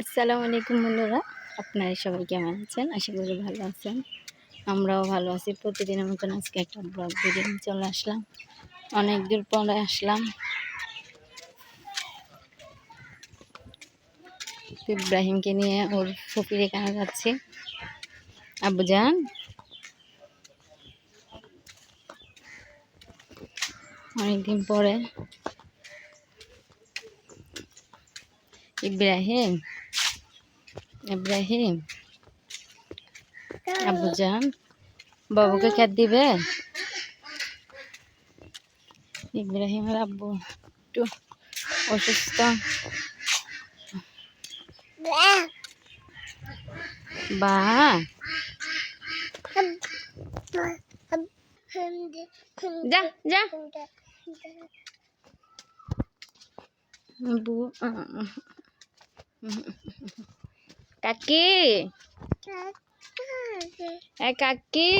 আসসালামু আলাইকুম বন্ধুরা। আপনারা সবাই কেমন আছেন? আশা করি ভালো আছেন। আমরাও ভালো আছি। প্রতিদিনের মতন আজকে একটা ব্লগ ভিডিও চলে আসলাম। অনেক দূর পরে আসলাম। ইব্রাহিমকে নিয়ে ওর ফকির এখানে যাচ্ছি? আব্বুজান অনেকদিন পরে ইব্রাহিম ইব্রাহিম আব্বুজান বাবুকে খেত দিবে ইব্রাহিমের আব্বু একটু অসুস্থ বা যা যা আব্বু আহ, কাকি? এ কাকি?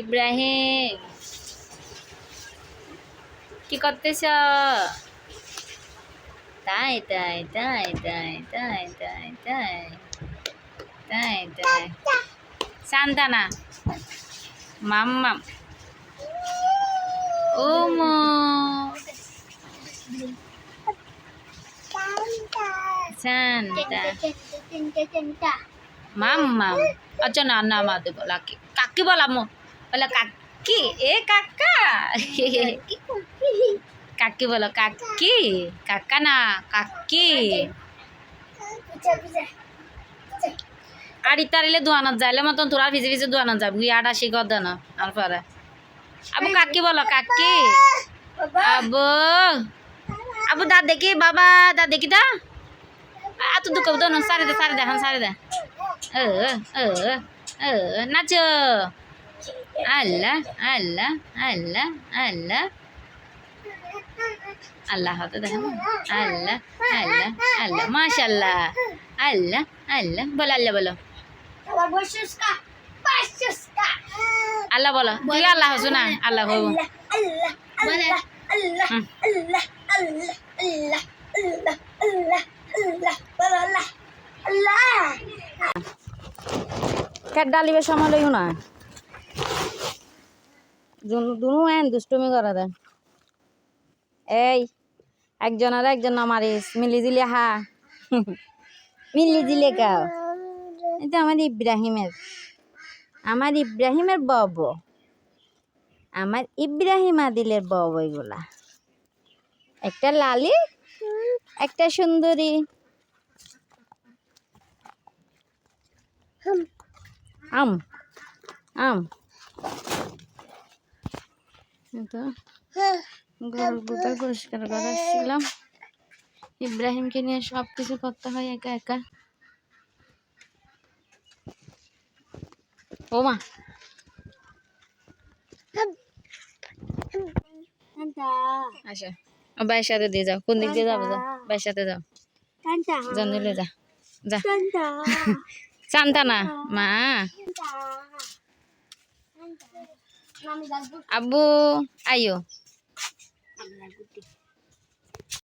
ইব্রাহিম কি করতেছ? তাই তাই তাই তাই তাই তাই তাই তাই তাই সান্তানা মাম্মাম ও মো সান্তা মাম্মাম আচ্ছা না না মা দেবো লাকি কাকি বলাম বলে কাকি এ কাকা কাকি বলো, কাকি কাকা না কাকি। আর ইতারিলে দোয়ানত যাইলে মতন তোরা ভিজে ভিজে দোয়ানত যাবি আর আসি গদ না, আর পরে। আবু, কাকি বলো, কাকি। আবু আবু, দা দেখি, বাবা, দা দেখি দা। আ তো দুঃখ তো সারি দে সারি দে হ্যাঁ সারি দে। ও ও ও, নাচো। আল্লাহ আল্লাহ আল্লাহ আল্লাহ। আল্লাহ হাতে দেখেন। আল্লাহ আল্লাহ আল্লাহ মাশাল্লাহ আল্লাহ আল্লাহ, বলো আল্লাহ বলো। আল্লাহ বলো তুই আল্লাহ হসু না, আল্লাহ হব। ডালিবে সময় লইও না। দুনু এন দুষ্টুমি করে দেন এই, একজন আর একজন মারিস, মিলি দিলে হা মিলি দিলে কাও এটা আমার ইব্রাহিমের আমার ইব্রাহিমের বব। আমার ইব্রাহিম আদিলের বব এগুলা। একটা লালি, একটা সুন্দরী। আম আম। তো। দুটো পরিষ্কার করাচ্ছিলাম ইব্রাহিমকে নিয়ে সব কিছু করতে হয় একা একা। ও মা। আচ্ছা ভাইয়ের সাথে দিয়ে যাও। কোন দিক দিয়ে যাব যাও ভাইয়ের সাথে যাও। জানিলে যা। যা। সান্তানা, মা। আব্বু আইও 来不及